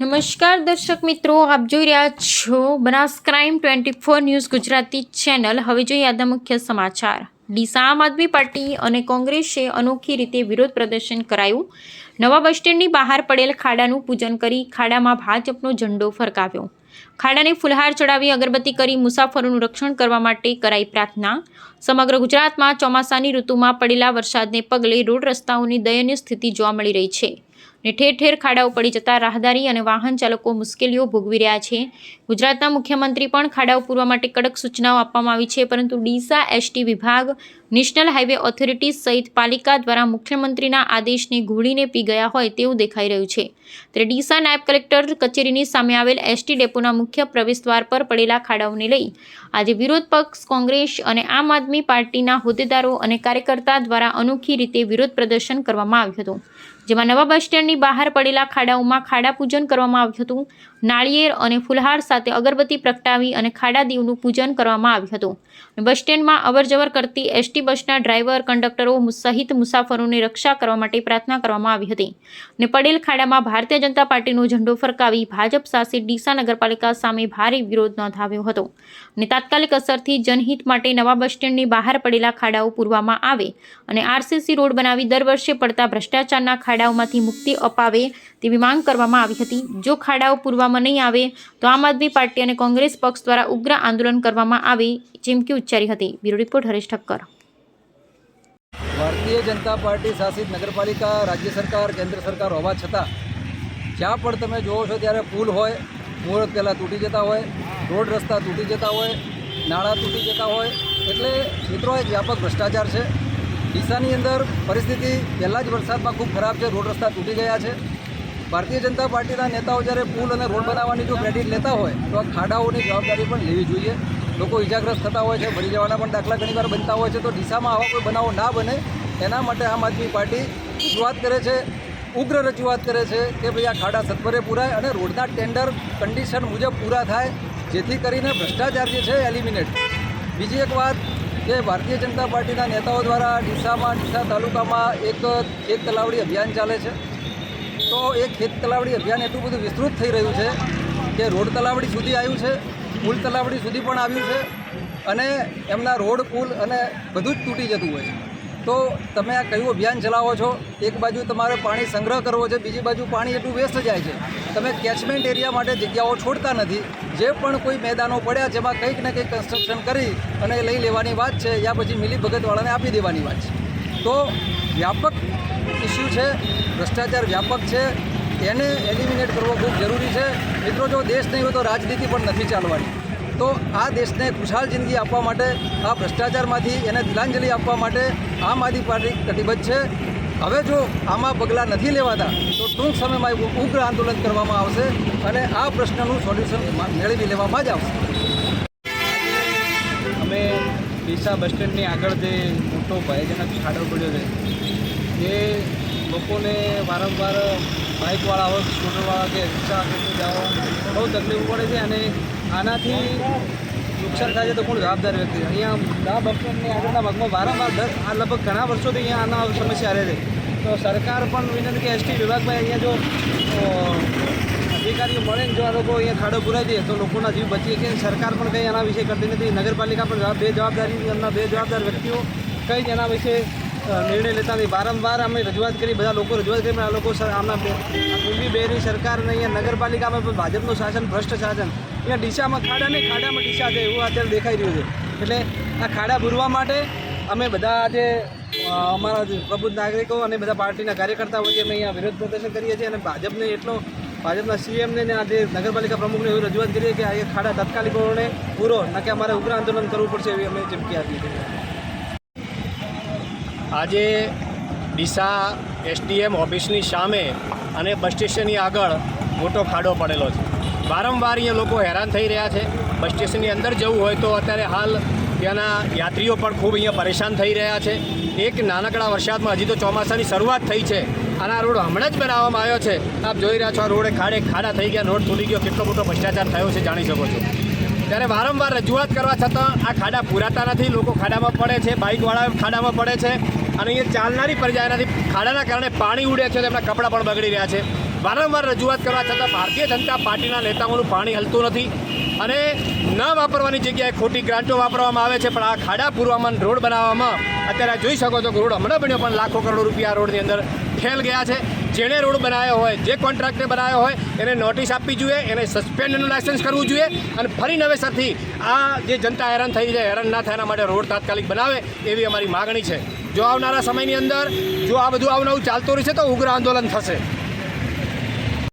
નમસ્કાર દર્શક મિત્રો, આપ જોઈ રહ્યા છો Banas crime twenty four news Gujarati channel. હવે જોઈએ આજના મુખ્ય સમાચાર. ડીસા આમ આદમી પાર્ટી અને કોંગ્રેસે અનોખી રીતે વિરોધ પ્રદર્શન કરાયું. નવા બસ સ્ટેન્ડની બહાર પડેલ ખાડાનું પૂજન કરી ખાડામાં ભાજપનો ઝંડો ફરકાવ્યો. ખાડાને ફુલહાર ચડાવી અગરબત્તી કરી મુસાફરોનું રક્ષણ કરવા માટે કરાઈ પ્રાર્થના. સમગ્ર ગુજરાતમાં ચોમાસાની ઋતુમાં પડેલા વરસાદને પગલે રોડ રસ્તાઓની દયનીય સ્થિતિ જોવા મળી રહી છે. ને ઠેર ઠેર ખાડાઓ પડી જતા રાહદારી અને વાહન ચાલકો મુશ્કેલીઓ ભોગવી રહ્યા છે. ગુજરાતના મુખ્યમંત્રી પણ ખાડાઓ પૂરવા માટે કડક સૂચનાઓ આપવામાં આવી છે, પરંતુ ડીસા એસટી વિભાગ, નેશનલ હાઈવે ઓથોરિટી સહિત પાલિકા દ્વારા મુખ્યમંત્રીના આદેશને ઘોળીને પી ગયા હોય તેવું દેખાઈ રહ્યું છે. ત્યારે ડીસા નાયબ કલેક્ટર કચેરીની સામે આવેલ એસટી ડેપોના મુખ્ય પ્રવેશદ્વાર પર પડેલા ખાડાઓને લઈ આજે વિરોધ પક્ષ, કોંગ્રેસ અને આમ આદમી પાર્ટીના હોદ્દેદારો અને કાર્યકર્તા દ્વારા અનોખી રીતે વિરોધ પ્રદર્શન કરવામાં આવ્યું હતું. જેમાં નવા બસ સ્ટેન્ડની બહાર પડેલા ખાડાઓમાં ખાડા પૂજન કરવામાં આવ્યું હતું. નાળિયેર અને ફુલહાર સાથે અગરબત્તી પ્રગટાવી અને ખાડા દીવનું પૂજન કરવામાં આવ્યું હતું. અને બસ સ્ટેન્ડમાં અવરજવર કરતી એસટી બસના ડ્રાઈવર, કંડક્ટરો સહિત મુસાફરોની રક્ષા કરવા માટે પ્રાર્થના કરવામાં આવી હતી ને પડેલ ખાડામાં ભારતીય જનતા પાર્ટીનો ઝંડો ફરકાવી ભાજપ શાસિત ડીસા નગરપાલિકા સામે ભારે વિરોધ નોંધાવ્યો હતો અને તાત્કાલિક અસરથી જનહિત માટે નવા બસ સ્ટેન્ડની બહાર પડેલા ખાડાઓ પૂરવામાં આવે અને આરસીસી રોડ બનાવી દર વર્ષે પડતા ભ્રષ્ટાચારના ખાડાઓમાંથી મુક્તિ અપાવે તેવી માંગ કરવામાં આવી હતી. જો ખાડાઓ પૂરવામાં નહીં આવે, તો આમ આદમી પાર્ટી અને કોંગ્રેસ પક્ષ દ્વારા ઉગ્ર આંદોલન કરવામાં આવે ચીમકી ઉચ્ચારી હતી. Bureau report Haresh Thakkar. Bharatiya Janata Party શાસિત નગરપાલિકા, રાજ્ય સરકાર, કેન્દ્ર સરકાર હોવા છતાં, જ્યાં પણ તમે જુઓ છો ત્યારે પુલ હોય મુહૂર્ત પહેલાં તૂટી જતા હોય, રોડ રસ્તા તૂટી જતા હોય નાણાં તૂટી જતા હોય, એટલે મિત્રો એક વ્યાપક ભ્રષ્ટાચાર છે. ડીસાની અંદર પરિસ્થિતિ પહેલાં જ વરસાદમાં ખૂબ ખરાબ છે, રોડ રસ્તા તૂટી ગયા છે. ભારતીય જનતા પાર્ટીના નેતાઓ જ્યારે પુલ અને રોડ બનાવવાની જો ક્રેડિટ લેતા હોય, તો આ ખાડાઓની જવાબદારી પણ લેવી જોઈએ. લોકો ઇજાગ્રસ્ત થતા હોય છે મરી જવાના પણ દાખલા ઘણીવાર બનતા હોય છે, તો ડીસામાં આવા કોઈ બનાવો ના બને. એના માટે આમ આદમી પાર્ટી રજૂઆત કરે છે, ઉગ્ર રજૂઆત કરે છે કે ભાઈ આ ખાડા સત્વરે પૂરાય અને રોડના ટેન્ડર કન્ડિશન મુજબ પૂરા થાય, જેથી કરીને ભ્રષ્ટાચાર જે છે એલિમિનેટ બીજી એક વાત કે ભારતીય જનતા પાર્ટીના નેતાઓ દ્વારા ડીસામાં, ડીસા તાલુકામાં એક એક તલાવડી અભિયાન ચાલે છે. તો એ ખેત તલાવડી અભિયાન એટલું બધું વિસ્તૃત થઈ રહ્યું છે કે રોડ તલાવડી સુધી આવ્યું છે, પુલ તલાવડી સુધી પણ આવ્યું છે અને એમના રોડ, પુલ અને બધું જ તૂટી જતું હોય છે. તો તમે આ કયું અભિયાન ચલાવો છો? એક બાજુ તમારે પાણી સંગ્રહ કરવો છે, બીજી બાજુ પાણી એટલું વેસ્ટ જાય છે. તમે કેચમેન્ટ એરિયા માટે જગ્યાઓ છોડતા નથી. જે પણ કોઈ મેદાનો પડ્યા જેમાં કંઈક ને કંઈક કન્સ્ટ્રક્શન કરી અને લઈ લેવાની વાત છે, યા પછી મિલી ભગતવાળાને આપી દેવાની વાત છે. તો વ્યાપક ઇસ્યુ છે, ભ્રષ્ટાચાર વ્યાપક છે, એને એલિમિનેટ કરવો ખૂબ જરૂરી છે. મિત્રો, જો દેશ નહીં હોય તો રાજનીતિ પણ નથી ચાલવાની. તો આ દેશને ખુશહાલ જિંદગી આપવા માટે, આ ભ્રષ્ટાચારમાંથી એને તિલાંજલિ આપવા માટે આમ આદમી પાર્ટી કટિબદ્ધ છે. હવે જો આમાં પગલાં નથી લેવાતા, તો ટૂંક સમયમાં ઉગ્ર આંદોલન કરવામાં આવશે અને આ પ્રશ્નનું સોલ્યુશન મેળવી લેવામાં જ આવશે. અમે ડીસા બસ સ્ટેન્ડની આગળ જે મોટો ભયજનક ખાડો પડ્યો છે, એ લોકોને વારંવાર બાઇકવાળા હોય, સ્કૂટરવાળા કે રિક્ષા જવા બહુ તકલીફ પડે છે અને આનાથી નુકસાન થાય છે તો કોણ જવાબદાર વ્યક્તિ? અહીંયા દા સ્ટેન્ડની આગળના ભાગમાં વારંવાર દસ, આ લગભગ ઘણા વર્ષોથી અહીંયા આના સમસ્યા રહે છે. તો સરકાર પણ વિનંતી કે એસટી વિભાગમાં અહીંયા જો અધિકારીઓ મળે ને જો આ લોકો અહીંયા ખાડો પુરાઈ દે તો લોકોના જીવ બચી શકે સરકાર પણ કંઈ એના વિશે કરતી નથી. નગરપાલિકા પણ બે જવાબદારી એમના બે જવાબદાર વ્યક્તિઓ કંઈ જ એના વિશે નિર્ણય લેતા નથી. વારંવાર અમે રજૂઆત કરી, બધા લોકો રજૂઆત કરી આ લોકો આમના પૂર્વી બેની સરકાર અને અહીંયા નગરપાલિકામાં પણ ભાજપનું શાસન, ભ્રષ્ટ શાસન. અહીંયા ડીસામાં ખાડા નહીં, ખાડામાં ડીસા છે, એવું અત્યારે દેખાઈ રહ્યું છે. એટલે આ ખાડા ભૂરવા માટે અમે બધા આજે અમારા પ્રબુદ્ધ નાગરિકો અને બધા પાર્ટીના કાર્યકર્તાઓ વચ્ચે અમે અહીંયા વિરોધ પ્રદર્શન કરીએ છીએ અને ભાજપને એટલો ભાજપના સીએમને ને આજે નગરપાલિકા પ્રમુખને એવી રજૂઆત કરીએ કે આ ખાડા તાત્કાલિક ધોરણે પૂરો, ન કે અમારે ઉગ્ર આંદોલન કરવું પડશે એવી અમે ચીમકી આપી આજે ડીસા એસડીએમ ઓફિસની સામે અને બસ સ્ટેશનની આગળ મોટો ખાડો પડેલો છે. વારંવાર અહીંયા લોકો હેરાન થઈ રહ્યા છે. બસ સ્ટેશનની અંદર જવું હોય તો અત્યારે હાલ ત્યાંના યાત્રીઓ પણ ખૂબ અહીંયા પરેશાન થઈ રહ્યા છે. એક નાનકડા વરસાદમાં હજી તો ચોમાસાની શરૂઆત થઈ છે. અને આ રોડ હમણાં જ બનાવવામાં આવ્યો છે. આપ જોઈ રહ્યા છો આ રોડે ખાડે ખાડા થઈ ગયા રોડ તૂટી ગયો. કેટલો મોટો ભ્રષ્ટાચાર થયો છે જાણી શકો છો. ત્યારે વારંવાર રજૂઆત કરવા છતાં આ ખાડા પૂરાતા નથી. લોકો ખાડામાં પડે છે બાઇકવાળા ખાડામાં પડે છે. અને અહીંયા ચાલનારી પ્રજા ખાડાના કારણે પાણી ઉડે છે, તેમના કપડાં પણ બગડી રહ્યા છે. વારંવાર રજૂઆત કરવા છતાં ભારતીય જનતા પાર્ટીના નેતાઓનું પાણી હલતું નથી. અને ન વાપરવાની જગ્યાએ ખોટી ગ્રાન્ટો વાપરવામાં આવે છે, પણ આ ખાડા પૂરવામાં રોડ બનાવવામાં અત્યારે જોઈ શકો છો કે રોડ હમણાં બન્યો, પણ લાખો કરોડ રૂપિયા રોડની અંદર ફેલ ગયા છે. જેણે રોડ બનાવ્યો હોય, જે કોન્ટ્રાક્ટે બનાવ્યો હોય, એને નોટિસ આપવી જોઈએ, એને સસ્પેન્ડનું લાયસન્સ કરવું જોઈએ અને ફરી નવેસરથી આ જે જનતા હેરાન થઈ જાય, હેરાન ના થાય એના માટે રોડ તાત્કાલિક બનાવે એવી અમારી માગણી છે. જો આવનારા સમયની અંદર જો આ બધું આવું નવું ચાલતું રહેશે તો ઉગ્ર આંદોલન થશે.